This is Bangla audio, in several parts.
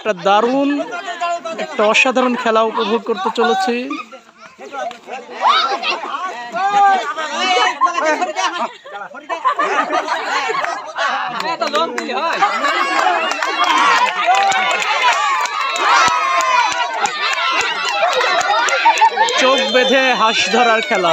একটা দারুণ একটা অসাধারণ খেলা উপভোগ করতে চলেছি। চোখ বেঁধে হাঁস ধরার খেলা।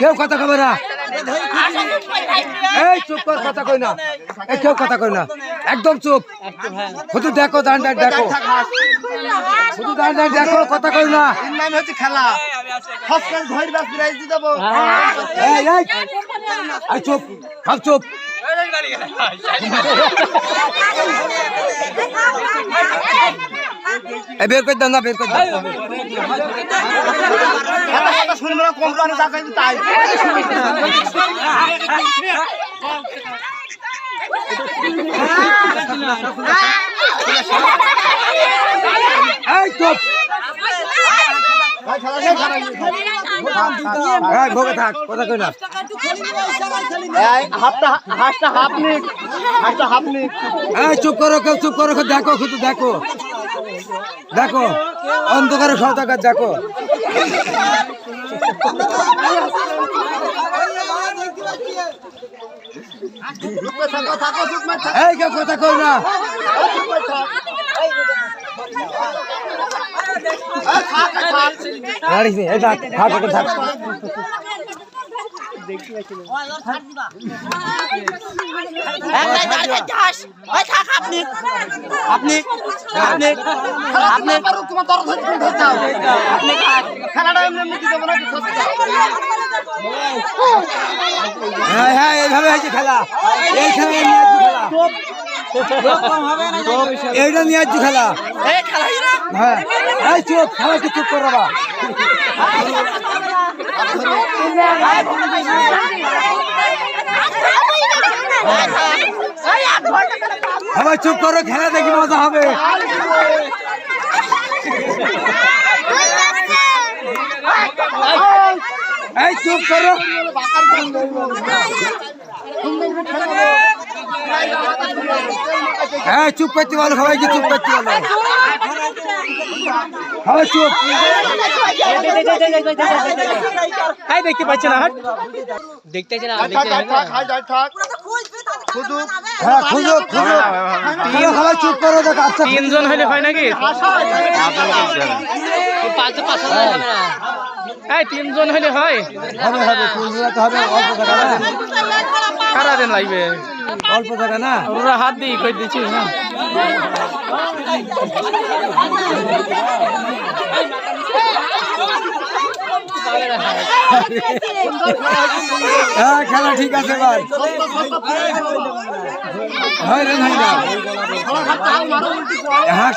কেউ কথা কবে না? এই চুপ কর, কথা কই না। এই কেউ কথা কই না। একদম চুপ। শুধু দেখো দান দান দেখো। শুধু দান দান দেখো, কথা কই না। নাম হচ্ছে খেলা চুপ। সব চুপ। বের করে দাও না, বের করে দাও। শুনব না কোম্পানি যা চাইবে তাই। চুপ। করো কেউ চুপ করো দেখো শুধু দেখো। দেখো অন্ধকারে সৌদাগার দেখো। এই কেউ কথা কই না। থাক থাক থাক। থাক আপনি। আপনি তোমার খেলাটা এমনি না হ্যাঁ হ্যাঁ এইভাবে হয়েছে খেলা। এই খেলা খেলা। এইটা নিয়ে আসছি খেলা। হ্যাঁ। এই চুপ সবাইকে চুপ করো বা সবাই চুপ করো খেলা দেখি মজা হবে এই চুপ করো হ্যাঁ চুপ করতে বলো সবাইকে সবাই চুপ এই দেখতে পাচ্ছি না হাট দেখতেছি না থাক থাক থাক হাই যাই থাক শুধু হ্যাঁ খুঁজো খুঁজো তাহলে সবাই চুপ করো দেখ আচ্ছা তিনজন হলে হয় নাকি এই তিনজন হলে হয় হবে হবে খুঁজলে তো হবে অল্প টাকা না সারা দিন লাগবে অল্প টাকা না ওরা হাত দিয়ে কই দিচ্ছি না হ্যাঁ খেলা ঠিক আছে ভাই হয় রে ভাই না হ্যাঁ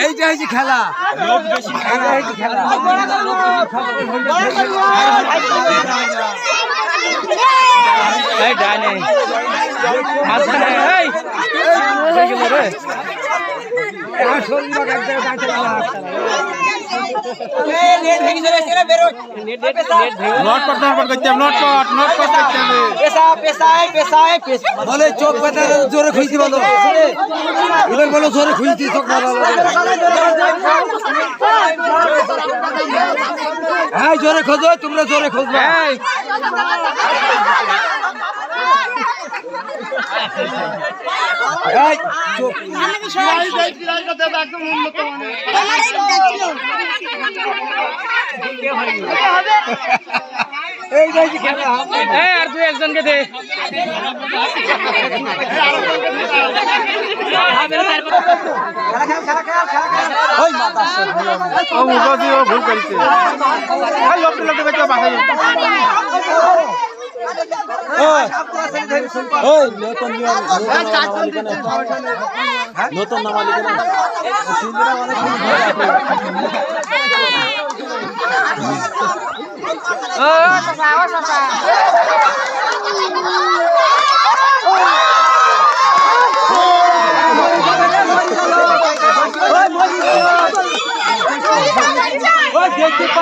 এইটা হয়েছে খেলা। খেলা হয়েছে খেলা। এই ডানে মাঝখানে। এই। হয়ে গেল রে। আর শরীর বাগ এক জায়গায় দাঁড়িয়ে থাকবে না। নট কট নট কট করতে কট নট কট বলে চোখ ব্যথা জোরে খুঁজতে বলো। এবার বলো জোরে খুঁজতে চোখ না বলো। হ্যাঁ জোরে খোঁজো তোমরা জোরে খোঁজো। দেবে একদম উন্নত আর দুই একজনকে দে ভুল করেছে লোকটা লোকটা দেখতে বাসায় ওই নতুন নিয়ম নতুন নাম লিখে ওই দেখতে পা